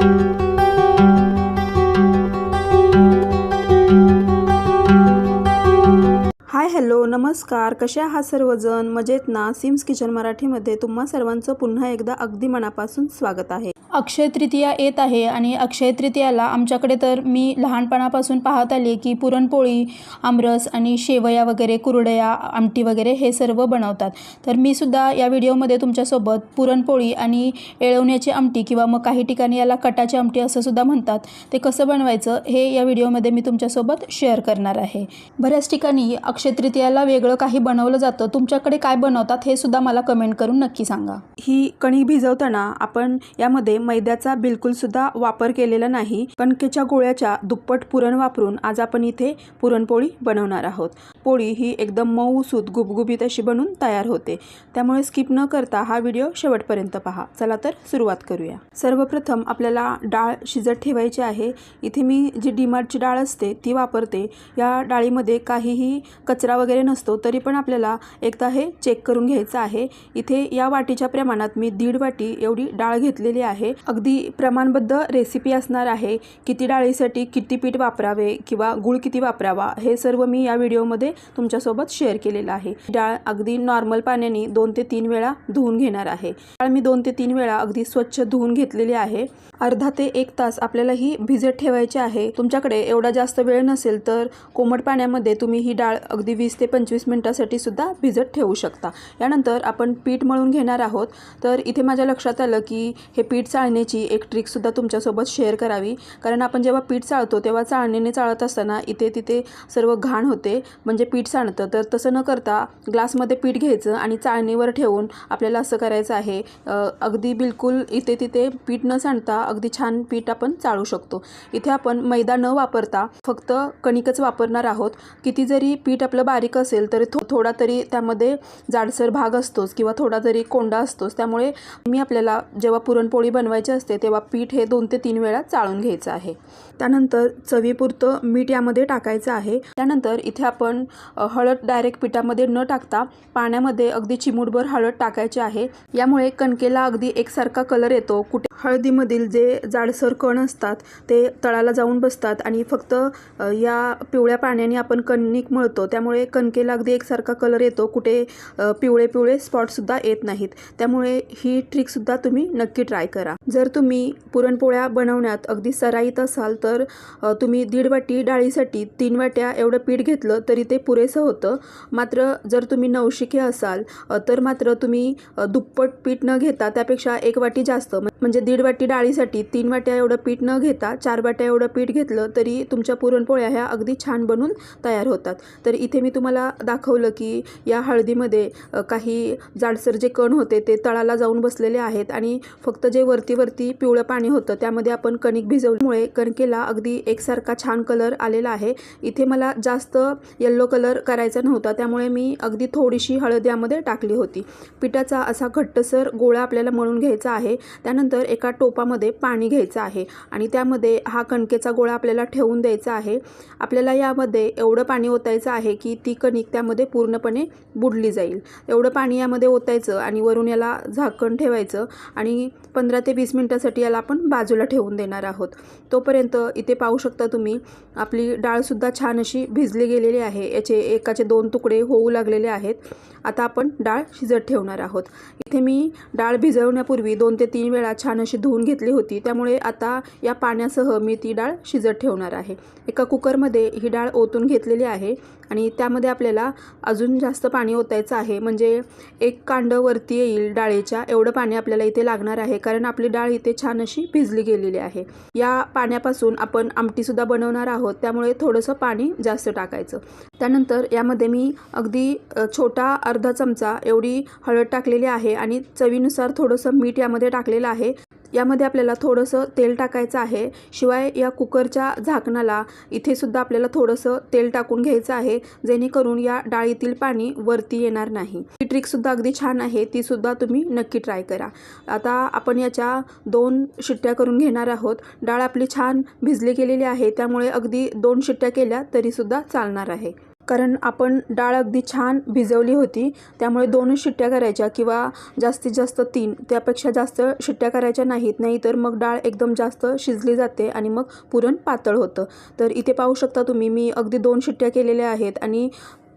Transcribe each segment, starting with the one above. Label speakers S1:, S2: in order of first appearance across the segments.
S1: Hi hello नमस्कार. कशा आहात सर्वजण? मजेत ना? सिम्स किचन मराठीमध्ये तुम्हा सर्वांचं पुन्हा एकदा अगदी मनापासून स्वागत आहे.
S2: अक्षय तृतीया येत आहे आणि अक्षय तृतीयाला आमच्याकडे तर मी लहानपणापासून पाहत आले की पुरणपोळी आमरस आणि शेवया वगैरे कुरडया आमटी वगैरे हे सर्व बनवतात. तर मी सुद्धा या व्हिडिओमध्ये तुमच्यासोबत पुरणपोळी आणि येळवण्याची आमटी किंवा मग काही ठिकाणी याला कटाची आमटी असं सुद्धा म्हणतात. ते कसं बनवायचं हे या व्हिडिओमध्ये मी तुमच्यासोबत शेअर करणार आहे. बऱ्याच ठिकाणी अक्षय तृतीयाला वेगळं काही बनवलं जातं. तुमच्याकडे काय बनवतात हे सुद्धा मला कमेंट करून नक्की सांगा.
S1: ही कणिक भिजवताना आपण यामध्ये मैद्याचा बिलकुल सुद्धा वापर केलेला नाही कणकेच्या गोळ्याच्या दुप्पट पुरण वापरून आज आपण इथे पुरणपोळी बनवणार आहोत. पोळी ही एकदम मऊ सूत गुबगुबीत अशी बनून तयार होते. त्यामुळे स्किप न करता हा व्हिडिओ शेवटपर्यंत पहा. चला तर सुरुवात करूया. सर्वप्रथम आपल्याला डाळ शिजत ठेवायची आहे. इथे मी जी डीमार्टची डाळ असते ती वापरते. या डाळीमध्ये काहीही कचरा वगैरे नसतो तरी पण आपल्याला एकदा हे चेक करून घ्यायचं आहे. इथे या वाटीच्या प्रमाणात मी दीड वाटी एवढी डाळ घेतलेली आहे. अगदी प्रमाणबद्ध रेसिपी असणार आहे. किती डाळीसाठी किती पीठ वापरावे किंवा गुळ किती वापरावा हे सर्व मी या व्हिडिओमध्ये तुमच्यासोबत शेअर केलेलं आहे. डाळ अगदी नॉर्मल पाण्याने दोन ते तीन वेळा धुवून घेणार आहे. डाळ मी दोन ते तीन वेळा अगदी स्वच्छ धुवून घेतलेली आहे. अर्धा ते एक तास आपल्याला ही भिजत ठेवायची आहे. तुमच्याकडे एवढा जास्त वेळ नसेल तर कोमट पाण्यामध्ये तुम्ही ही डाळ अगदी वीस वीस ते पंचवीस मिनटासाठी सुद्धा भिजत ठेवू शकता. यानंतर आपण पीठ मळून घेणार आहोत. तर इथे माझ्या लक्षात आलं की हे पीठ चाळण्याची एक ट्रिकसुद्धा तुमच्यासोबत शेअर करावी. कारण आपण जेव्हा पीठ चाळतो तेव्हा चाळणीने चाळत असताना इथे तिथे सर्व घाण होते. म्हणजे पीठ सांडतं तर तसं न करता ग्लासमध्ये पीठ घ्यायचं आणि चाळणीवर ठेवून आपल्याला असं करायचं आहे अगदी बिलकुल इथे तिथे पीठ न सांडता अगदी छान पीठ आपण चाळू शकतो. इथे आपण मैदा न वापरता फक्त कणिकच वापरणार आहोत. किती जरी पीठ आपलं बारीक असेल तरी थो थोडा तरी त्यामध्ये जाडसर भाग असतोच किंवा थोडा तरी कोंडा असतोच त्यामुळे मी आपल्याला जेव्हा पुरणपोळी बनवायची असते तेव्हा पीठ हे दोन ते तीन वेळा चाळून घ्यायचं आहे. त्यानंतर चवीपुरतं मीठ यामध्ये टाकायचं आहे. त्यानंतर इथे आपण हळद डायरेक्ट पिठामध्ये न टाकता पाण्यामध्ये अगदी चिमूटभर हळद टाकायची आहे. यामुळे कणकेला अगदी एकसारखा कलर येतो. कुठे हळदीमधील जे जाडसर कण असतात ते तळाला जाऊन बसतात आणि फक्त या पिवळ्या पाण्याने आपण कणिक मळतो. त्यामुळे कणकेला अगदी एकसारखा कलर येतो. कुठे पिवळे पिवळे स्पॉटसुद्धा येत नाहीत. त्यामुळे ही ट्रिकसुद्धा तुम्ही नक्की ट्राय करा. जर तुम्ही पुरणपोळ्या बनवण्यात अगदी सराईत असाल तर तुम्ही दीड वाटी डाळीसाठी तीन वाट्या एवढं पीठ घेतलं तरी ते पुरेसं होतं. मात्र जर तुम्ही नवशिके असाल तर मात्र तुम्ही दुप्पट पीठ न घेता त्यापेक्षा एक वाटी जास्त म्हणजे दीड वाटी डाळीसाठी तीन वाट्या एवढं पीठ न घेता चार वाट्या एवढं पीठ घेतलं तरी तुमच्या पुरणपोळ्या ह्या अगदी छान बनून तयार होतात. तर इथे मी तुम्हाला दाखवलं की या हळदीमध्ये काही जाडसर जे कण होते ते तळाला जाऊन बसलेले आहेत आणि फक्त जे वरती वरती पिवळं पाणी होतं त्यामध्ये आपण कणिक भिजवल्यामुळे कणकेला अगदी एकसारखा छान कलर आलेला आहे. इथे मला जास्त येल्लो कलर करायचा नव्हता त्यामुळे मी अगदी थोडीशी हळद यामध्ये टाकली होती. पिठाचा असा घट्टसर गोळा आपल्याला मळून घ्यायचा आहे. त्यानंतर एका टोपामध्ये पाणी घ्यायचं आहे आणि त्यामध्ये हा कणकेचा गोळा आपल्याला ठेवून द्यायचा आहे. आपल्याला यामध्ये एवढं पाणी ओतायचं आहे की ती कणिक त्यामध्ये पूर्णपणे बुडली जाईल. एवढं पाणी यामध्ये ओतायचं आणि वरून याला झाकण ठेवायचं आणि पंधरा ते वीस मिनटासाठी याला आपण बाजूला ठेवून देणार आहोत. तोपर्यंत इथे पाहू शकता तुम्ही आपली डाळसुद्धा छान अशी भिजली गेलेली आहे. याचे एकाचे दोन तुकडे होऊ लागलेले आहेत. आता आपण डाळ शिजत ठेवणार आहोत. इथे मी डाळ भिजवण्यापूर्वी दोन ते तीन वेळा छान अशी धुवून घेतली होती. त्यामुळे आता या पाण्यासह मी ती डाळ शिजत ठेवणार आहे. एका कुकरमध्ये ही डाळ ओतून घेतलेली आहे. आणि त्यामध्ये आपल्याला अजून जास्त पाणी ओतायचं आहे. म्हणजे एक कांड वरती येईल डाळीच्या एवढं पाणी आपल्याला इथे लागणार आहे. कारण आपली डाळ इथे छान अशी भिजली गेलेली आहे. या पाण्यापासून आपण आमटीसुद्धा बनवणार आहोत. त्यामुळे थोडंसं पाणी जास्त टाकायचं. त्यानंतर यामध्ये मी अगदी छोटा अर्धा चमचा एवढी हळद टाकलेली आहे. आणि चवीनुसार थोडंसं मीठ यामध्ये टाकलेलं आहे. यामध्ये आपल्याला थोडंसं तेल टाकायचं आहे. शिवाय या कुकरच्या झाकणाला इथे सुद्धा आपल्याला थोडंसं तेल टाकून घ्यायचं आहे. जेणेकरून या डाळीतील पाणी वरती येणार नाही. ही ट्रिकसुद्धा अगदी छान आहे. ती सुद्धा तुम्ही नक्की ट्राय करा. आता आपण याच्या दोन शिट्ट्या करून घेणार आहोत. डाळ आपली छान भिजली गेलेली आहे. त्यामुळे अगदी दोन शिट्ट्या केल्या तरीसुद्धा चालणार आहे. कारण आपण डाळ अगदी छान भिजवली होती त्यामुळे दोनच शिट्ट्या करायच्या किंवा जास्तीत जास्त तीन त्यापेक्षा जास्त शिट्ट्या करायच्या नाहीत. नाही तर मग डाळ एकदम जास्त शिजली जाते आणि मग पुरण पातळ होतं. तर इथे पाहू शकता तुम्ही मी अगदी दोन शिट्ट्या केलेल्या आहेत आणि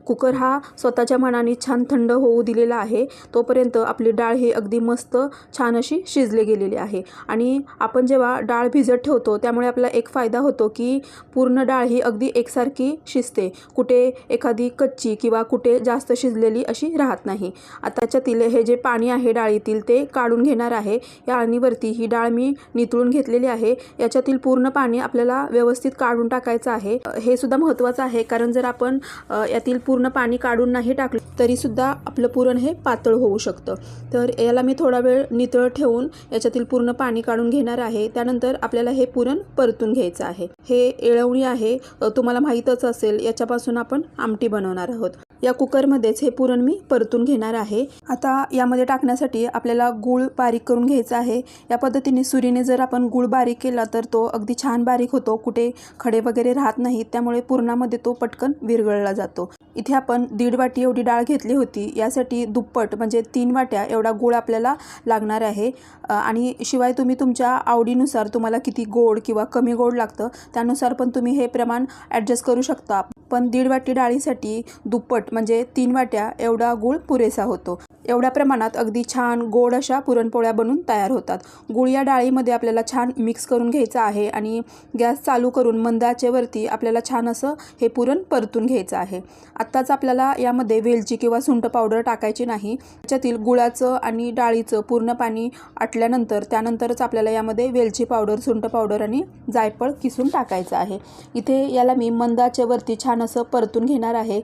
S1: कुकर हा स्वतःच्या मनाने छान थंड होऊ दिलेला आहे. तोपर्यंत आपली डाळ ही अगदी मस्त छान अशी शिजली गेलेली आहे. आणि आपण जेव्हा डाळ भिजत ठेवतो त्यामुळे आपला एक फायदा होतो की पूर्ण डाळ ही अगदी एकसारखी शिजते. कुठे एखादी कच्ची किंवा कुठे जास्त शिजलेली अशी राहत नाही. आता त्याच्यातील हे जे पाणी आहे डाळीतील ते काढून घेणार आहे. या आळणीवरती ही डाळ मी नितळून घेतलेली आहे. याच्यातील पूर्ण पाणी आपल्याला व्यवस्थित काढून टाकायचं आहे. हे सुद्धा महत्त्वाचं आहे कारण जर आपण यातील पूर्ण पूर्ण पाणी काढून नाही टाकलं तरीसुद्धा आपलं पुरण हे पातळ होऊ शकतं. तर याला मी थोडा वेळ नितळ ठेवून याच्यातील पूर्ण पाणी काढून घेणार आहे. त्यानंतर आपल्याला हे पुरण परतून घ्यायचं आहे. हे येळवणी आहे. तुम्हाला माहीतच असेल याच्यापासून आपण आमटी बनवणार आहोत. या कुकरमध्येच हे पुरण मी परतून घेणार आहे. आता यामध्ये टाकण्यासाठी आपल्याला गूळ बारीक करून घ्यायचा आहे. या पद्धतीने सुरीने जर आपण गूळ बारीक केला तर तो अगदी छान बारीक होतो. कुठे खडे वगैरे राहत नाहीत. त्यामुळे पुरणामध्ये तो पटकन विरघळला जातो. इथे आपण दीड वाटी एवढी डाळ घेतली होती. यासाठी दुप्पट म्हणजे तीन वाट्या एवढा गूळ आपल्याला लागणार आहे. आणि शिवाय तुम्ही तुमच्या आवडीनुसार तुम्हाला किती गोड किंवा कमी गोड लागतं त्यानुसार पण तुम्ही हे प्रमाण ॲडजस्ट करू शकता. पण दीड वाटी डाळीसाठी दुप्पट म्हणजे तीन वाट्या एवढा गूळ पुरेसा होतो. एवढ्या प्रमाणात अगदी छान गोड अशा पुरणपोळ्या बनून तयार होतात. गुळ या डाळीमध्ये आपल्याला छान मिक्स करून घ्यायचं आहे आणि गॅस चालू करून मंदाचेवरती आपल्याला छान असं हे पुरण परतून घ्यायचं आहे. आत्ताच आपल्याला यामध्ये वेलची किंवा सुंठ पावडर टाकायची नाही. त्याच्यातील गुळाचं आणि डाळीचं पूर्ण पाणी आटल्यानंतर त्यानंतरच आपल्याला यामध्ये वेलची पावडर सुंठ पावडर आणि जायफळ किसून टाकायचं आहे. इथे याला मी मंदाचेवरती छान असं परतून घेणार आहे.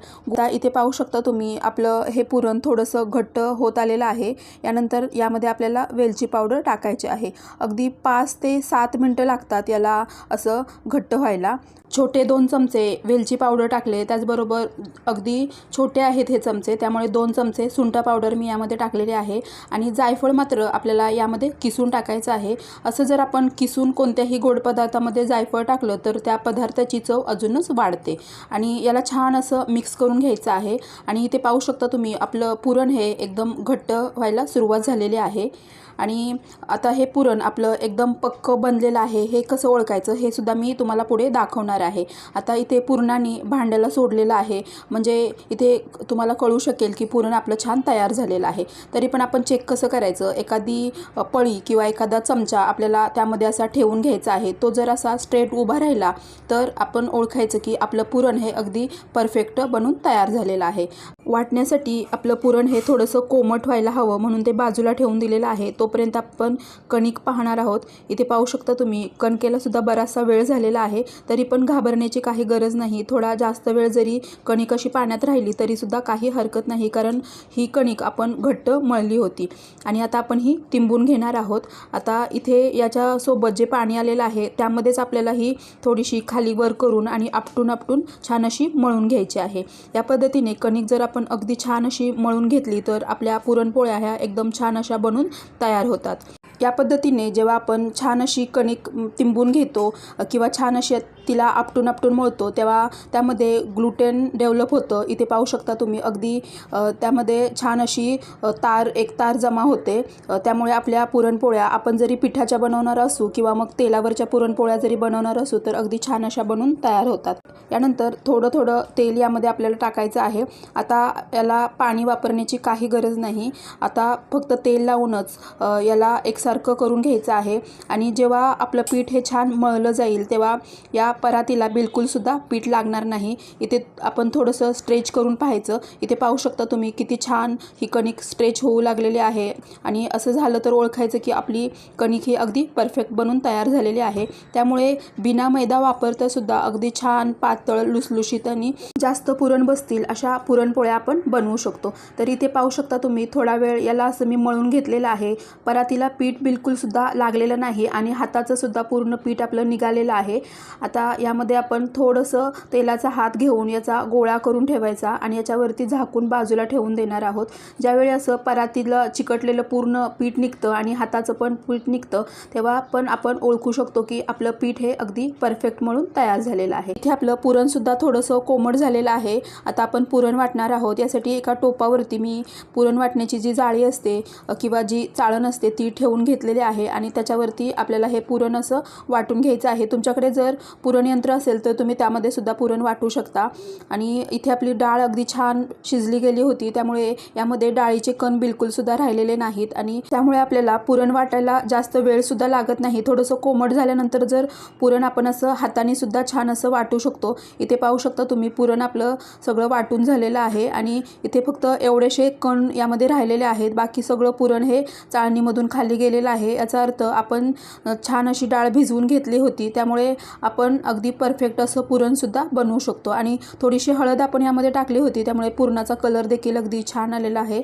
S1: इथे पाहू शकता तुम्ही आपलं हे पुरण थोडंसं घट्ट होत आलेलं आहे. यानंतर यामध्ये आपल्याला वेलची पावडर टाकायची आहे. अगदी पाच ते सात मिनटं लागतात याला असं घट्ट व्हायला. छोटे दोन चमचे वेलची पावडर टाकले त्याचबरोबर अगदी छोटे आहेत हे चमचे त्यामुळे दोन चमचे सुंठा पावडर मी यामध्ये टाकलेले आहे. आणि जायफळ मात्र आपल्याला यामध्ये किसून टाकायचं आहे. असं जर आपण किसून कोणत्याही गोड पदार्थामध्ये जायफळ टाकलं तर त्या पदार्थाची चव अजूनच वाढते. आणि याला छान असं मिक्स करून घ्यायचं आहे. आणि इथे पाहू शकता तुम्ही आपलं पुरण हे एकदम घट्ट व्हायला सुरुवात झालेली आहे. आणि आता हे पुरण आपलं एकदम पक्कं बनलेलं आहे हे कसं ओळखायचं हे सुद्धा मी तुम्हाला पुढे दाखवणार आहे. आता इथे पुरणाने भांड्याला सोडलेलं आहे. म्हणजे इथे तुम्हाला कळू शकेल की पुरण आपलं छान तयार झालेलं आहे. तरी पण आपण चेक कसं करायचं? एखादी पळी किंवा एखादा चमचा आपल्याला त्यामध्ये असा ठेवून घ्यायचा आहे. तो जर असा स्ट्रेट उभा राहिला तर आपण ओळखायचं की आपलं पुरण हे अगदी परफेक्ट बनून तयार झालेलं आहे. वाटण्यासाठी आपलं पुरण हे थोडंसं कोमट व्हायला हवं म्हणून ते बाजूला ठेवून दिलेलं आहे. तो तोपर्यंत आपण कणिक पाहणार आहोत इथे पाहू शकता तुम्ही कणकेला सुद्धा बराचसा वेळ झालेला आहे तरी पण घाबरण्याची काही गरज नाही. थोडा जास्त वेळ जरी कणिक अशी पाण्यात राहिली तरीसुद्धा काही हरकत नाही कारण ही कणिक आपण घट्ट मळली होती. आणि आता आपण ही तिंबून घेणार आहोत. आता इथे याच्यासोबत जे पाणी आलेलं आहे त्यामध्येच आपल्याला ही थोडीशी खाली वर करून आणि आपटून आपटून छान अशी मळून घ्यायची आहे. या पद्धतीने कणिक जर आपण अगदी छान अशी मळून घेतली तर आपल्या पुरणपोळ्या ह्या एकदम छान अशा बनून तयार होतात. या पद्धतीने जेव्हा आपण छान अशी कणिक तिंबून घेतो किंवा छान अशी तिला आपटून आपटून मळतो. तेव्हा त्यामध्ये ग्लुटेन डेव्हलप होतं. इथे पाहू शकता तुम्ही अगदी त्यामध्ये छान अशी तार एक तार जमा होते. त्यामुळे आपल्या पुरणपोळ्या आपण जरी पिठाच्या बनवणार असू किंवा मग तेलावरच्या पुरणपोळ्या जरी बनवणार असू तर अगदी छान अशा बनून तयार होतात. यानंतर थोडं थोडं तेल यामध्ये आपल्याला टाकायचं आहे. आता याला पाणी वापरण्याची काही गरज नाही. आता फक्त तेल लावूनच याला एकसारखं करून घ्यायचं आहे. आणि जेव्हा आपलं पीठ हे छान मळलं जाईल तेव्हा या परातीला बिलकुलसुद्धा पीठ लागणार नाही. इथे आपण थोडंसं स्ट्रेच करून पाहायचं. इथे पाहू शकता तुम्ही किती छान ही कणिक स्ट्रेच होऊ लागलेली आहे. आणि असं झालं तर ओळखायचं की आपली कणिक ही अगदी परफेक्ट बनून तयार झालेली आहे. त्यामुळे बिना मैदा वापरतासुद्धा अगदी छान पातळ लुसलुशीत आणि जास्त पुरण बसतील अशा पुरणपोळ्या आपण बनवू शकतो. तर इथे पाहू शकता तुम्ही थोडा वेळ याला असं मी मळून घेतलेलं आहे. परातीला पीठ बिलकुलसुद्धा लागलेलं नाही आणि हाताचं सुद्धा पूर्ण पीठ आपलं निघालेलं आहे. आता आता यामध्ये आपण थोडंसं तेलाचा हात घेऊन याचा गोळा करून ठेवायचा आणि याच्यावरती झाकून बाजूला ठेवून देणार आहोत. ज्यावेळी असं परातीला चिकटलेलं पूर्ण पीठ निघतं आणि हाताचं पण पीठ निघतं तेव्हा पण आपण ओळखू शकतो की आपलं पीठ हे अगदी परफेक्ट म्हणून तयार झालेलं आहे. इथे आपलं पुरणसुद्धा थोडंसं कोमट झालेलं आहे. आता आपण पुरण वाटणार आहोत. यासाठी एका टोपावरती मी पुरण वाटण्याची जी जाळी असते किंवा जी चाळण असते ती ठेवून घेतलेली आहे आणि त्याच्यावरती आपल्याला हे पुरण असं वाटून घ्यायचं आहे. तुमच्याकडे जर पुरणयंत्र असेल तर तुम्ही त्यामध्ये सुद्धा पुरण वाटू शकता. आणि इथे आपली डाळ अगदी छान शिजली गेली होती त्यामुळे यामध्ये डाळीचे कण बिलकुलसुद्धा राहिलेले नाहीत. आणि त्यामुळे आपल्याला पुरण वाटायला जास्त वेळसुद्धा लागत नाही. थोडंसं कोमट झाल्यानंतर जर पुरण आपण असं हाताने सुद्धा छान असं वाटू शकतो इथे पाहू शकता तुम्ही पुरण आपलं सगळं वाटून झालेलं आहे. आणि इथे फक्त एवढेसे कण यामध्ये राहिलेले आहेत. बाकी सगळं पुरण हे चाळणीमधून खाली गेलेलं आहे. याचा अर्थ आपण छान अशी डाळ भिजवून घेतली होती. त्यामुळे आपण अगदी परफेक्ट असं पुरणसुद्धा बनवू शकतो. आणि थोडीशी हळद आपण यामध्ये टाकली होती त्यामुळे पुरणाचा कलर देखील अगदी छान आलेला आहे.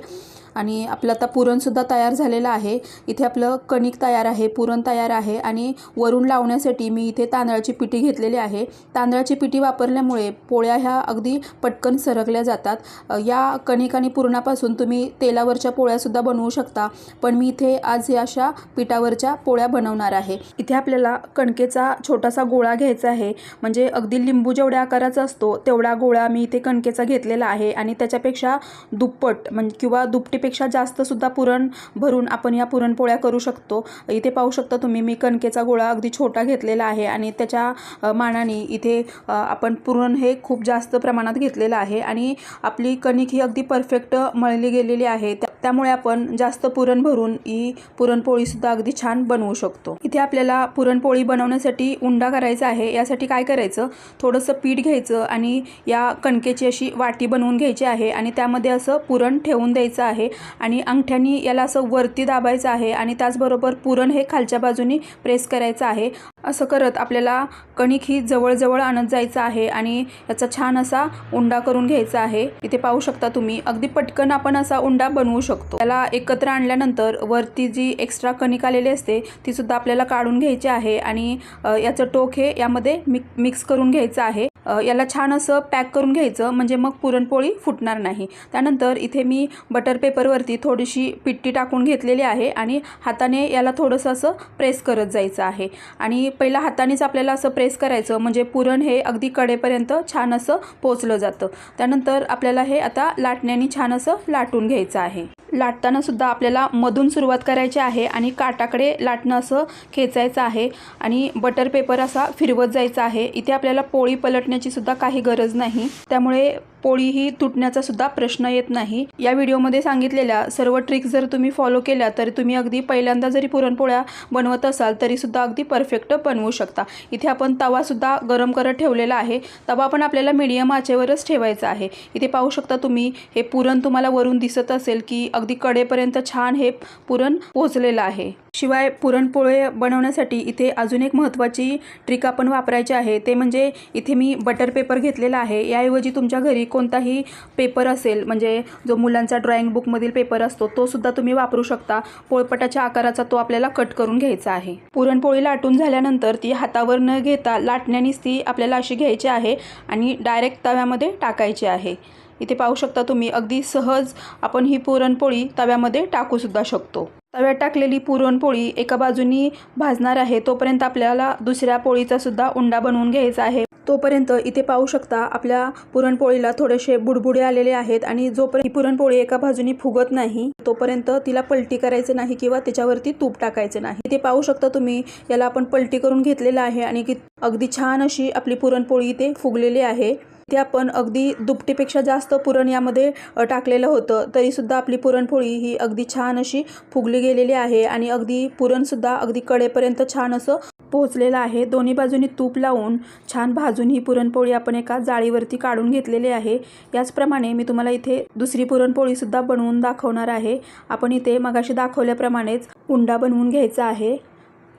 S1: आणि आपलं आता पुरणसुद्धा तयार झालेलं आहे. इथे आपलं कणिक तयार आहे पुरण तयार आहे आणि वरून लावण्यासाठी मी इथे तांदळाची पिठी घेतलेली आहे. तांदळाची पिठी वापरल्यामुळे पोळ्या ह्या अगदी पटकन सरकल्या जातात. या कणिक आणि पुरणापासून तुम्ही तेलावरच्या पोळ्यासुद्धा बनवू शकता. पण मी इथे आज या अशा पिठावरच्या पोळ्या बनवणार आहे. इथे आपल्याला कणकेचा छोटासा गोळा घ्यायचा आहे. म्हणजे अगदी लिंबू जेवढ्या आकाराचा असतो तेवढा गोळा मी इथे कणकेचा घेतलेला आहे. आणि त्याच्यापेक्षा दुप्पट म्हणजे किंवा दुपटी जास्त सुद्धा पुरण भरून आपण या पुरणपोळ्या करू शकतो. इथे पाहू शकता तुम्ही मी कणकेचा गोळा अगदी छोटा घेतलेला आहे आणि त्याच्या मानाने इथे आपण पुरण हे खूप जास्त प्रमाणात घेतलेलं आहे आणि आपली कणिक ही अगदी परफेक्ट मळली गेलेली आहे. त्यामुळे आपण जास्त पुरण भरून ही पुरणपोळीसुद्धा अगदी छान बनवू शकतो. इथे आपल्याला पुरणपोळी बनवण्यासाठी उंडा करायचा आहे. यासाठी काय करायचं? थोडंसं पीठ घ्यायचं आणि या कणकेची अशी वाटी बनवून घ्यायची आहे आणि त्यामध्ये असं पुरण ठेवून द्यायचं आहे. आणि अंगठ्यानी याला असं वरती दाबायचं आहे आणि त्याचबरोबर पुरण हे खालच्या बाजूनी प्रेस करायचं आहे. असं करत आपल्याला कणिक ही जवळजवळ आणत जायचं आहे आणि याचा छान असा उंडा करून घ्यायचा आहे. इथे पाहू शकता तुम्ही अगदी पटकन आपण असा उंडा बनवू शकतो. त्याला एकत्र आणल्यानंतर वरती जी एक्स्ट्रा कणिक आलेली असते ती सुद्धा आपल्याला काढून घ्यायची आहे आणि याचं टोक हे यामध्ये मिक मिक्स करून घ्यायचं आहे. याला छान असं पॅक करून घ्यायचं म्हणजे मग पुरणपोळी फुटणार नाही. त्यानंतर इथे मी बटर पेपरवरती थोडीशी पिट्टी टाकून घेतलेली आहे आणि हाताने याला थोडंसं असं प्रेस करत जायचं आहे. आणि पहिला हातानेच आपल्याला असं प्रेस करायचं म्हणजे पुरण हे अगदी कडेपर्यंत छान असं पोचलं जातं. त्यानंतर आपल्याला हे आता लाटण्याने छान असं लाटून घ्यायचं आहे. लाटताना सुद्धा आपल्याला मधून सुरुवात करायची आहे आणि काटाकडे लाटणं असं खेचायचं आहे आणि बटर पेपर असा फिरवत जायचा आहे. इथे आपल्याला पोळी पलटण्याची सुद्धा काही गरज नाही. त्यामुळे पोळीही तुटण्याचा सुद्धा प्रश्न येत नाही. या व्हिडिओमध्ये सांगितलेल्या सर्व ट्रिक्स जर तुम्ही फॉलो केल्या तर तुम्ही अगदी पहिल्यांदा जरी पुरणपोळ्या बनवत असाल तरी सुद्धा अगदी परफेक्ट बनवू शकता. इथे आपण तवासुद्धा गरम करत ठेवलेला आहे. तवा पण आपल्याला मीडियम आचेवरच ठेवायचा आहे. इथे पाहू शकता तुम्ही हे पुरण तुम्हाला वरून दिसत असेल की अगदी कडेपर्यंत छान हे पुरण पोहोचलेलं आहे. शिवाय पुरणपोळे बनवण्यासाठी इथे अजून एक महत्त्वाची ट्रिक आपण वापरायची आहे. ते म्हणजे इथे मी बटर पेपर घेतलेला आहे. याऐवजी तुमच्या घरी कोणताही पेपर असेल म्हणजे जो मुलांचा ड्रॉइंग बुकमधील पेपर असतो तो सुद्धा तुम्ही वापरू शकता. पोळपटाच्या आकाराचा तो आपल्याला कट करून घ्यायचा आहे. पुरणपोळी लाटून झाल्यानंतर ती हातावर न घेता लाटण्यानेच ती आपल्याला अशी घ्यायची आहे आणि डायरेक्ट तव्यामध्ये टाकायची आहे. इथे पाहू शकता तुम्ही अगदी सहज आपण ही पुरणपोळी तव्यामध्ये टाकूसुद्धा शकतो. तव्यात टाकलेली पुरणपोळी एका बाजूनी भाजणार आहे तोपर्यंत आपल्याला दुसऱ्या पोळीचा सुद्धा उंडा बनवून घ्यायचा आहे. तोपर्यंत इथे पाहू शकता आपल्या पुरणपोळीला थोडेसे बुडबुडे आलेले आहेत आणि जोपर्यंत ही पुरणपोळी एका बाजूनी फुगत नाही तोपर्यंत तिला पलटी करायचं नाही किंवा त्याच्यावरती तूप टाकायचं नाही. इथे पाहू शकता तुम्ही याला आपण पलटी करून घेतलेलं आहे आणि अगदी छान अशी आपली पुरणपोळी इथे फुगलेली आहे. ते आपण अगदी दुपटीपेक्षा जास्त पुरण यामध्ये टाकलेलं होतं. तरीसुद्धा आपली पुरणपोळी ही अगदी छान अशी फुगली गेलेली आहे आणि अगदी पुरणसुद्धा अगदी कडेपर्यंत छान असं पोहोचलेलं आहे. दोन्ही बाजूनी तूप लावून छान भाजून ही पुरणपोळी आपण एका जाळीवरती काढून घेतलेली आहे. याचप्रमाणे मी तुम्हाला इथे दुसरी पुरणपोळीसुद्धा बनवून दाखवणार आहे. आपण इथे मगाशी दाखवल्याप्रमाणेच उंडा बनवून घ्यायचा आहे.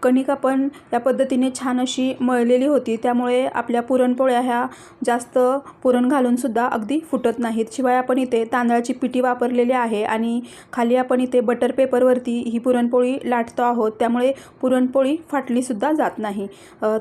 S1: कणिक आपण या पद्धतीने छान अशी मळलेली होती. त्यामुळे आपल्या पुरणपोळ्या ह्या जास्त पुरण घालूनसुद्धा अगदी फुटत नाहीत. शिवाय आपण इथे तांदळाची पिठी वापरलेली आहे आणि खाली आपण इथे बटर पेपरवरती ही पुरणपोळी लाटतो आहोत. त्यामुळे पुरणपोळी फाटलीसुद्धा जात नाही.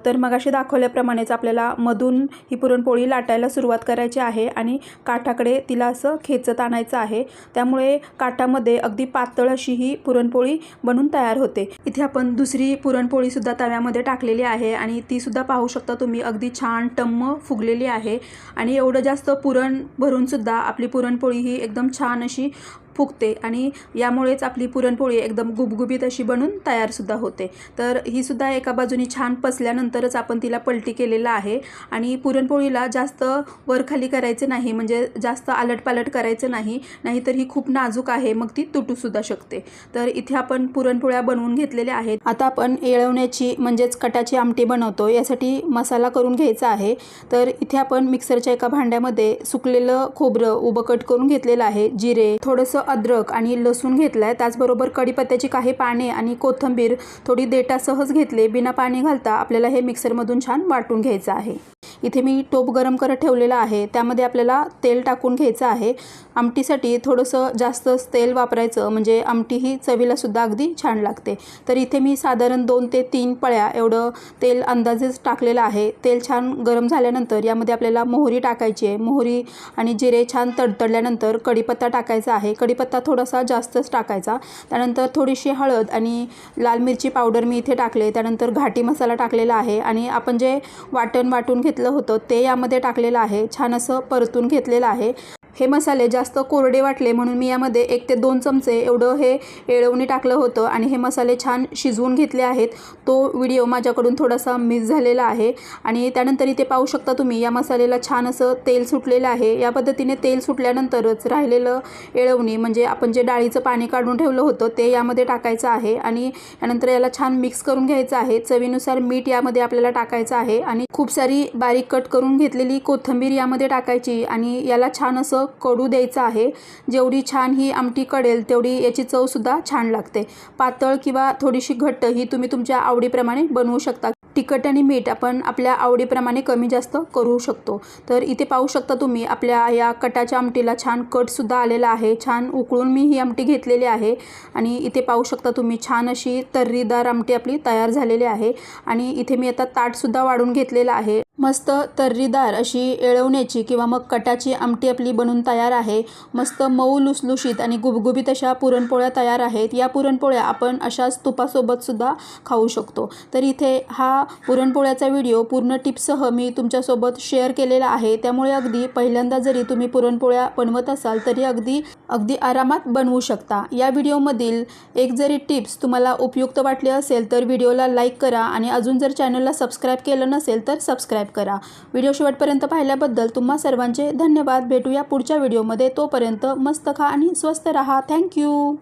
S1: तर मगाशी दाखवल्याप्रमाणेच आपल्याला मधून ही पुरणपोळी लाटायला सुरुवात करायची आहे आणि काठाकडे तिला असं खेचत आणायचं आहे. त्यामुळे काठामध्ये अगदी पातळ अशी ही पुरणपोळी बनून तयार होते. इथे आपण दुसरी पुरणपोळीसुद्धा तव्यामध्ये टाकलेली आहे आणि तीसुद्धा पाहू शकता तुम्ही. अगदी छान टम्म फुगलेली आहे. आणि एवढं जास्त पुरण भरूनसुद्धा आपली पुरणपोळी ही एकदम छान अशी फुगते आणि यामुळेच आपली पुरणपोळी एकदम गुबगुबीत अशी बनून तयारसुद्धा होते. तर ही सुद्धा एका बाजूनी छान पसल्यानंतरच आपण तिला पलटी केलेलं आहे आणि पुरणपोळीला जास्त वरखाली करायचे नाही म्हणजे जास्त आलटपालट करायचं नाही नाहीतर ही खूप नाजूक आहे मग ती तुटूसुद्धा शकते. तर इथे आपण पुरणपोळ्या बनवून घेतलेल्या आहेत. आता आपण येळवण्याची म्हणजेच कटाची आमटी बनवतो यासाठी मसाला करून घ्यायचा आहे. तर इथे आपण मिक्सरच्या एका भांड्यामध्ये सुकलेलं खोबरं उभं कट करून घेतलेलं आहे जिरे थोडंसं अद्रक आणि लसूण घेतलं आहे त्याचबरोबर कढीपत्त्याची काही पाने आणि कोथिंबीर थोडी देठासहच घेतले. बिना पाणी घालता आपल्याला हे मिक्सरमधून छान वाटून घ्यायचं आहे. इथे मी टोप गरम करत ठेवलेला आहे. त्यामध्ये आपल्याला तेल टाकून घ्यायचं आहे. आमटीसाठी थोडंसं जास्तच तेल वापरायचं म्हणजे आमटी ही चवीलासुद्धा अगदी छान लागते. तर इथे मी साधारण दोन ते तीन पळ्या एवढं तेल अंदाजेच टाकलेलं आहे. तेल छान गरम झाल्यानंतर यामध्ये आपल्याला मोहरी टाकायची आहे. मोहरी आणि जिरे छान तडतडल्यानंतर कढीपत्ता टाकायचा आहे. कढीपत्ता थोडासा जास्तच टाकायचा. त्यानंतर थोडीशी हळद आणि लाल मिरची पावडर मी इथे टाकले. त्यानंतर घाटी मसाला टाकलेला आहे आणि आपण जे वाटण वाटून घेतलं होतं ते यामध्ये टाकलेलं आहे. छान असं परतून घेतलेलं आहे. हे मसाले जास्त कोरडे वाटले म्हणून मी यामध्ये एक ते दोन चमचे एवढं हे येळवणी टाकलं होतं आणि हे मसाले छान शिजवून घेतले आहेत. तो व्हिडिओ माझ्याकडून थोडासा मिस झालेला आहे आणि त्यानंतर इथे पाहू शकता तुम्ही या मसाल्याला छान असं तेल सुटलेलं आहे. या पद्धतीने तेल सुटल्यानंतरच राहिलेलं येळवणी म्हणजे आपण जे डाळीचं पाणी काढून ठेवलं होतं ते यामध्ये टाकायचं आहे आणि यानंतर याला छान मिक्स करून घ्यायचं आहे. चवीनुसार मीठ यामध्ये आपल्याला टाकायचं आहे आणि खूप सारी बारीक कट करून घेतलेली कोथिंबीर यामध्ये टाकायची आणि याला छान असं कडू द्यायचं आहे. जेवढी छान ही आमटी कडेल तेवढी याची चवसुद्धा छान लागते. पातळ किंवा थोडीशी घट्ट ही तुम्ही तुमच्या आवडीप्रमाणे बनवू शकता. तिखट आणि मीठ आपण आपल्या आवडीप्रमाणे कमी जास्त करू शकतो. तर इथे पाहू शकता तुम्ही आपल्या या कटाच्या आमटीला छान कटसुद्धा आलेला आहे. छान उकळून मी ही आमटी घेतलेली आहे आणि इथे पाहू शकता तुम्ही छान अशी तर्रीदार आमटी आपली तयार झालेली आहे आणि इथे मी आता ताटसुद्धा वाढून घेतलेलं आहे. मस्त तर्रीदार अशी येळवण्याची किंवा मग कटाची आमटी आपली बनून तयार आहे. मस्त मऊ लुसलुशीत आणि गुबगुबीत अशा पुरणपोळ्या तयार आहेत. या पुरणपोळ्या आपण अशाच तुपासोबतसुद्धा खाऊ शकतो. तर इथे हा पुरणपोळ्याचा व्हिडिओ पूर्ण टिप्ससह मी तुमच्यासोबत शेअर केलेला आहे. त्यामुळे अगदी पहिल्यांदा जरी तुम्ही पुरणपोळ्या बनवत असाल तरी अगदी अगदी आरामात बनवू शकता. या व्हिडिओमधील एक जरी टिप्स तुम्हाला उपयुक्त वाटले असेल तर व्हिडिओला लाईक करा आणि अजून जर चॅनलला सबस्क्राईब केलं नसेल तर सबस्क्राईब करा. व्हिडिओ शेवटपर्यंत पाहिल्याबद्दल तुम्हा सर्वांचे धन्यवाद. भेटूया पुढच्या व्हिडिओमध्ये तोपर्यंत मस्त खा आणि स्वस्त रहा. थँक्यू